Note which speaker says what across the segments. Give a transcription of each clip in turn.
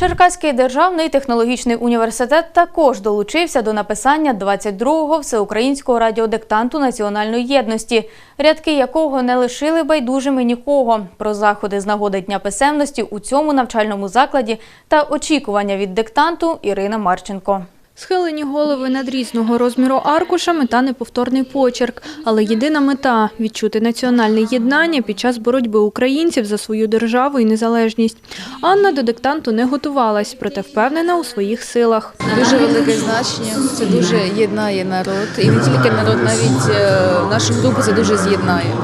Speaker 1: Черкаський державний технологічний університет також долучився до написання 22-го всеукраїнського радіодиктанту національної єдності, рядки якого не лишили байдужими нікого. Про заходи з нагоди Дня писемності у цьому навчальному закладі та очікування від диктанту Ірина Марченко.
Speaker 2: Схилені голови над різного розміру аркушами та неповторний почерк. Але єдина мета – відчути національне єднання під час боротьби українців за свою державу і незалежність. Анна до диктанту не готувалась, проте впевнена у своїх силах.
Speaker 3: Дуже велике значення. Це дуже єднає народ. І не тільки народ, навіть е, нашу групу це дуже з'єднає.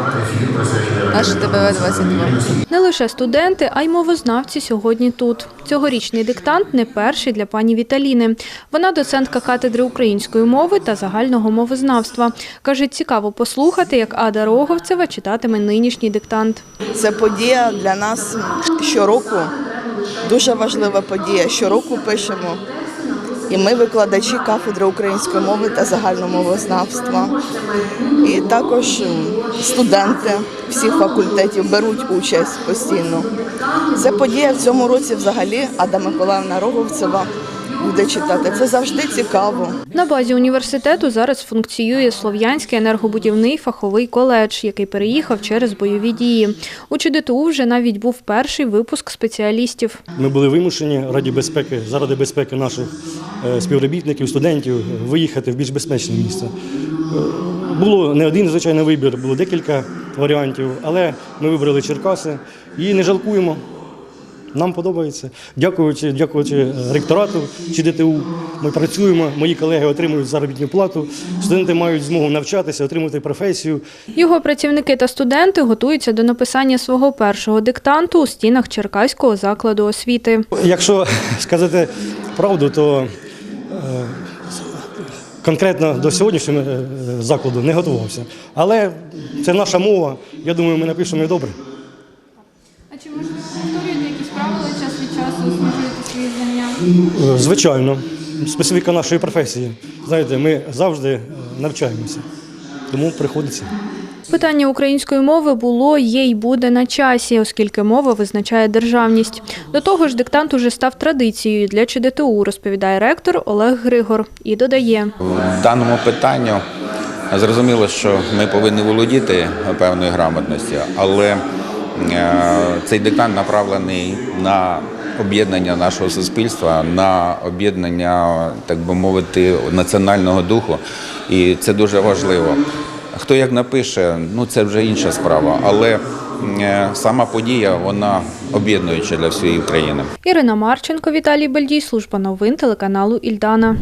Speaker 3: Наше ТБВ 22
Speaker 2: Не лише студенти, а й мовознавці сьогодні тут. Цьогорічний диктант не перший для пані Віталіни. Вона доцентка катедри української мови та загального мовознавства. Каже, цікаво послухати, як Ада Роговцева читатиме нинішній диктант.
Speaker 4: Це подія для нас щороку, дуже важлива подія. Щороку пишемо. І ми викладачі кафедри української мови та загальномовознавства. І також студенти всіх факультетів беруть участь постійно. Це подія в цьому році взагалі Ада Миколаївна Роговцева буде читати. Це завжди цікаво.
Speaker 2: На базі університету зараз функціює Слов'янський енергобудівний фаховий коледж, який переїхав через бойові дії. У ЧДТУ вже навіть був перший випуск спеціалістів.
Speaker 5: Ми були вимушені раді безпеки, заради безпеки наших е, співробітників, студентів виїхати в більш безпечне місце. Е, Було не один звичайно вибір, було декілька варіантів, але ми вибрали Черкаси і не жалкуємо. Нам подобається. Дякуючи, дякуючи ректорату ЧДТУ, ми працюємо, мої колеги отримують заробітну плату, студенти мають змогу навчатися, отримати професію.
Speaker 2: Його працівники та студенти готуються до написання свого першого диктанту у стінах Черкаського закладу освіти.
Speaker 5: Якщо сказати правду, то е, конкретно до сьогоднішнього е, закладу не готувався. Але це наша мова. Я думаю, ми напишемо і добре.
Speaker 2: А чи можливо повторюєте якісь правила час від часу, освіжуєте свої знання?
Speaker 5: Е, Звичайно, специфіка нашої професії. Знаєте, ми завжди е, навчаємося, тому приходиться.
Speaker 2: Питання української мови було, є й буде на часі, оскільки мова визначає державність. До того ж, диктант уже став традицією для ЧДТУ, розповідає ректор Олег Григор. І додає,
Speaker 6: В даному питанню зрозуміло, що ми повинні володіти певною грамотністю, але цей диктант направлений на об'єднання нашого суспільства, на об'єднання, так би мовити, національного духу, і це дуже важливо. Хто як напише, ну це вже інша справа, але е, сама подія вона об'єднуюча для всієї України.
Speaker 2: Ірина Марченко, Віталій Бельдій, служба новин телеканалу Ільдана.